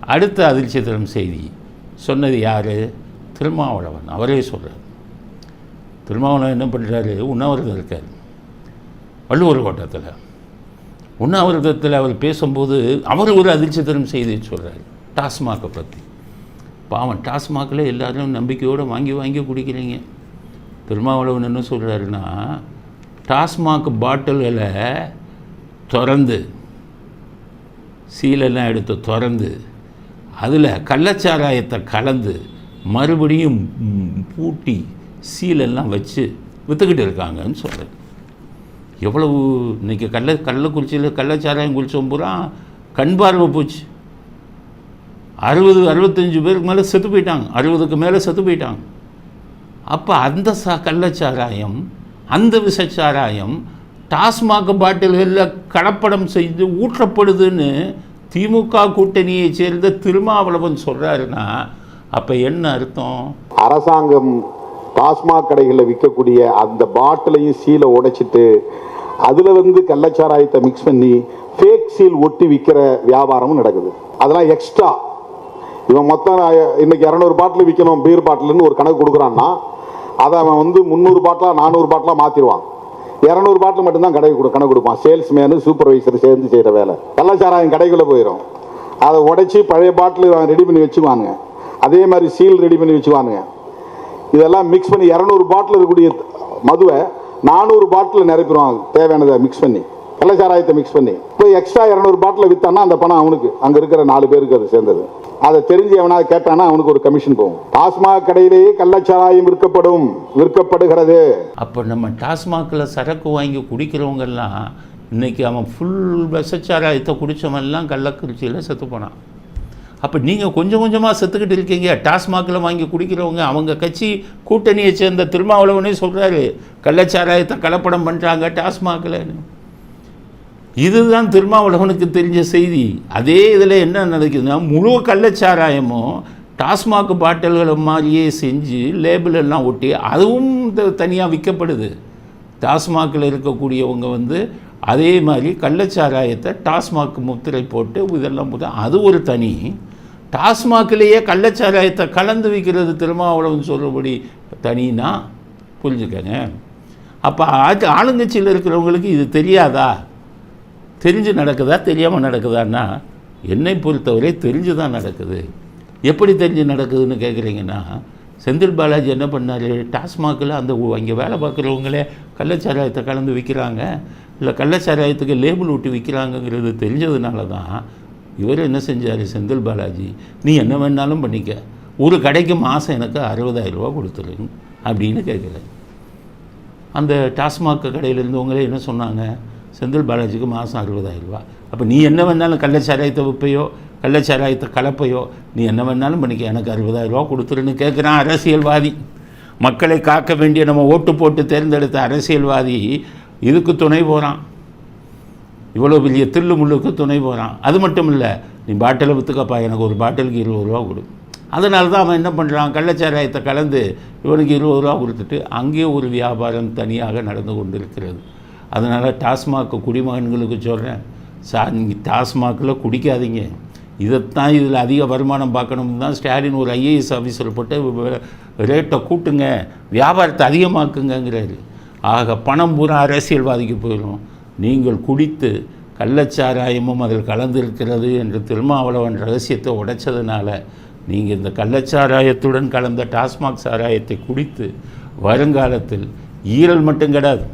அடுத்த அதிர்ச்சி தரும் செய்தி. சொன்னது யார்? திருமாவளவன். அவரே சொல்கிறார் திருமாவளவன் என்ன பண்ணுறாரு உண்ணாவிரதம் இருக்கார். வள்ளுவர் கோட்டத்தில். உண்ணாவிரதத்தில் அவர் பேசும்போது அவர் ஒரு அதிர்ச்சி தரும் செய்தியை சொல்கிறார் டாஸ்மாகை பற்றி பாவம் டாஸ்மாகில் எல்லாரும் நம்பிக்கையோடு வாங்கி வாங்கி குடிக்கிறீங்க. திருமாவளவன் என்ன சொல்கிறாருன்னா டாஸ்மாக் பாட்டில்களை திறந்து சீலெல்லாம் எடுத்து திறந்து அதில் கள்ளச்சாராயத்தை கலந்து மறுபடியும் பூட்டி சீலெல்லாம் வச்சு விற்றுக்கிட்டு இருக்காங்கன்னு சொல்கிறேன் எவ்வளவு இன்னைக்கு கள்ள கள்ளக்குறிச்சியில் கள்ளச்சாராயம் குளிச்சோம் பூரா கண் பார்வை போச்சு. அறுபது அறுபத்தஞ்சு பேருக்கு மேலே செத்து போயிட்டாங்க. அறுபதுக்கு மேலே செத்து போயிட்டாங்க. அப்போ அந்த ச கள்ளச்சாராயம் அந்த விஷச்சாராயம் டாஸ்மாக் பாட்டில்களில் கலப்படம் செய்து ஊற்றப்படுதுன்னு திமுக கூட்டணியை சேர்ந்த திருமாவளவன் சொல்கிறாருன்னா அப்போ என்ன அர்த்தம்? அரசாங்கம் டாஸ்மாக் கடைகளில் விற்கக்கூடிய அந்த பாட்டிலையும் சீலை உடைச்சிட்டு அதில் வந்து கள்ளச்சாராயத்தை மிக்ஸ் பண்ணி ஃபேக் சீல் ஒட்டி விற்கிற வியாபாரமும் நடக்குது. அதெல்லாம் எக்ஸ்ட்ரா இவன் மொத்தம் இன்னைக்கு இரநூறு பாட்டில் விற்கணும் பீர் பாட்டில்னு ஒரு கணக்கு கொடுக்குறான்னா அதை அவன் வந்து முந்நூறு பாட்டிலாக நானூறு பாட்டிலாக மாற்றிடுவான் இரநூறு பாட்டில் மட்டும்தான் கடை கொடு கணக்கு கொடுப்பான். சேல்ஸ்மேனு சூப்பர்வைசர் சேர்ந்து செய்கிற வேலை. கள்ளச்சாராயம் கடைக்குள்ளே போயிடும் அதை உடைச்சி பழைய பாட்டில் ரெடி பண்ணி வச்சுக்குவானுங்க அதே மாதிரி சீல் ரெடி பண்ணி வச்சுக்குவானுங்க இதெல்லாம் மிக்ஸ் பண்ணி இரநூறு பாட்டில் இருக்கக்கூடிய மதுவை நானூறு பாட்டில் நிரப்பிடுவாங்க தேவையானதை மிக்ஸ் பண்ணி. கள்ளச்சாராயத்தை மிக்ஸ் பண்ணி. இப்போ எக்ஸ்ட்ரா இரநூறு பாட்டில் விற்றான்னா அந்த பணம் அவனுக்கு. அங்கே இருக்கிற நாலு பேருக்கு அது சேர்ந்தது. அதை தெரிஞ்சு எவனாவது கேட்டானா அவனுக்கு ஒரு கமிஷன் போகும். டாஸ்மாக் கடையிலேயே கள்ளச்சாராயம் விற்கப்படும் விற்கப்படுகிறது. அப்போ நம்ம டாஸ்மாகில் சரக்கு வாங்கி குடிக்கிறவங்கெல்லாம் இன்னைக்கு அவன் ஃபுல் விஷச்சாராயத்தை குடித்தவன்லாம் கள்ளக்குறிச்சியில் செத்து போனான். அப்போ நீங்கள் கொஞ்சம் கொஞ்சமாக செத்துக்கிட்டு இருக்கீங்க. டாஸ்மாகில் வாங்கி குடிக்கிறவங்க அவங்க கட்சி கூட்டணியை சேர்ந்த திருமாவளவனே சொல்கிறாரு கள்ளச்சாராயத்தை கலப்படம் பண்ணுறாங்க டாஸ்மாகில் இதுதான் திருமாவளவனுக்கு தெரிஞ்ச செய்தி. அதே இதில் என்ன நடக்குதுன்னா முழு கள்ளச்சாராயமும் டாஸ்மாக் பாட்டில்களை மாதிரியே செஞ்சு லேபிள் எல்லாம் ஒட்டி அதுவும் தனியாக விற்கப்படுது. டாஸ்மாகில் இருக்கக்கூடியவங்க வந்து அதே மாதிரி கள்ளச்சாராயத்தை டாஸ்மாக் முத்திரை போட்டு இதெல்லாம் போட்டு அது ஒரு தனி. டாஸ்மாகிலேயே கள்ளச்சாராயத்தை கலந்து விற்கிறது திருமாவளவன் சொல்கிறபடி தனினா புரிஞ்சுக்கங்க. அப்போ ஆளுங்கட்சியில் இருக்கிறவங்களுக்கு இது தெரியாதா? தெரிஞ்சு நடக்குதா தெரியாமல் நடக்குதான்னா என்னை பொறுத்தவரை தெரிஞ்சு தான் நடக்குது. எப்படி தெரிஞ்சு நடக்குதுன்னு கேட்குறீங்கன்னா செந்தில் பாலாஜி என்ன பண்ணார்? டாஸ்மாகில் அந்த அங்கே வேலை பார்க்குறவங்களே கள்ளச்சாராயத்தை கலந்து விற்கிறாங்க இல்லை கள்ளச்சாராயத்துக்கு லேபிள் விட்டு விற்கிறாங்கங்கிறது தெரிஞ்சதுனால தான் இவர் என்ன செஞ்சார் செந்தில் பாலாஜி? நீ என்ன வேணாலும் பண்ணிக்க. ஒரு கடைக்கு மாதம் எனக்கு அறுபதாயிரம் ரூபா கொடுத்துரு அப்படின்னு கேட்குறேன் அந்த டாஸ்மாக் கடையில் இருந்தவங்களே என்ன சொன்னாங்க? செந்தில் பாலாஜிக்கு மாதம் அறுபதாயிரம் ரூபா அப்போ நீ என்ன வேணாலும் கள்ளச்சாராயத்தை விற்பையோ கள்ளச்சாராயத்தை கலப்பையோ நீ என்ன வேணாலும் பண்ணிக்க எனக்கு அறுபதாயிரம் ரூபா கொடுத்துருன்னு கேட்குறான் அரசியல்வாதி. மக்களை காக்க வேண்டிய நம்ம ஓட்டு போட்டு தேர்ந்தெடுத்த அரசியல்வாதி இதுக்கு துணை போகிறான் இவ்வளோ பெரிய தில்லு முள்ளுக்கு துணை போகிறான் அது மட்டும் இல்லை நீ பாட்டிலை விற்றுக்கப்பா எனக்கு ஒரு பாட்டிலுக்கு இருபது ரூபா கொடு. அதனால தான் அவன் என்ன பண்ணுறான் கள்ளச்சாராயத்தை கலந்து இவனுக்கு இருபது ரூபா கொடுத்துட்டு அங்கேயே ஒரு வியாபாரம் தனியாக நடந்து கொண்டிருக்கிறது. அதனால் டாஸ்மாக் குடிமகன்களுக்கு சொல்கிறேன் சார் நீங்கள் டாஸ்மாகில் குடிக்காதீங்க. இதைத்தான் இதில் அதிக வருமானம் பார்க்கணும்னு தான் ஸ்டாலின் ஒரு ஐஏஎஸ் ஆஃபீஸர் போட்டு ரேட்டை கூட்டுங்க வியாபாரத்தை அதிகமாக்குங்கிறாரு ஆக பணம் பூரா அரசியல்வாதிக்கு போயிடும். நீங்கள் குடித்து கள்ளச்சாராயமும் அதில் கலந்திருக்கிறது என்று திருமாவளவன் ரகசியத்தை உடைச்சதுனால நீங்கள் இந்த கள்ளச்சாராயத்துடன் கலந்த டாஸ்மாக் சாராயத்தை குடித்து வருங்காலத்தில் ஈரல் மட்டும் கிடையாது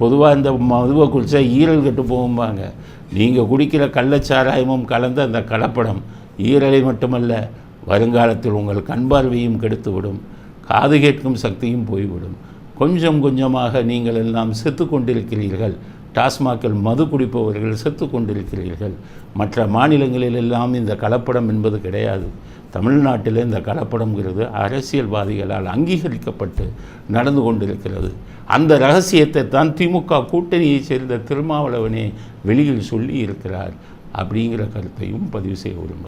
பொதுவாக இந்த மதுவை குடித்தா ஈரல் கெட்டு போகும்பாங்க. நீங்கள் குடிக்கிற கள்ளச்சாராயமும் கலந்த அந்த கலப்படம் ஈரலை மட்டுமல்ல வருங்காலத்தில் உங்கள் கண் பார்வையும் கெடுத்துவிடும் காது கேட்கும் சக்தியும் போய்விடும். கொஞ்சம் கொஞ்சமாக நீங்கள் எல்லாம் செத்து கொண்டிருக்கிறீர்கள். டாஸ்மாகில் மது குடிப்பவர்கள் செத்து கொண்டிருக்கிறீர்கள் மற்ற மாநிலங்களில் எல்லாம் இந்த கலப்படம் என்பது கிடையாது. தமிழ்நாட்டில் இந்த கலப்படம்ங்கிறது அரசியல்வாதிகளால் அங்கீகரிக்கப்பட்டு நடந்து கொண்டிருக்கிறது. அந்த ரகசியத்தை தான் திமுக கூட்டணியைச் சேர்ந்த திருமாவளவனே வெளியில் சொல்லி இருக்கிறார் அப்படிங்கிற கருத்தையும் பதிவு செய்ய விரும்புகிறேன்.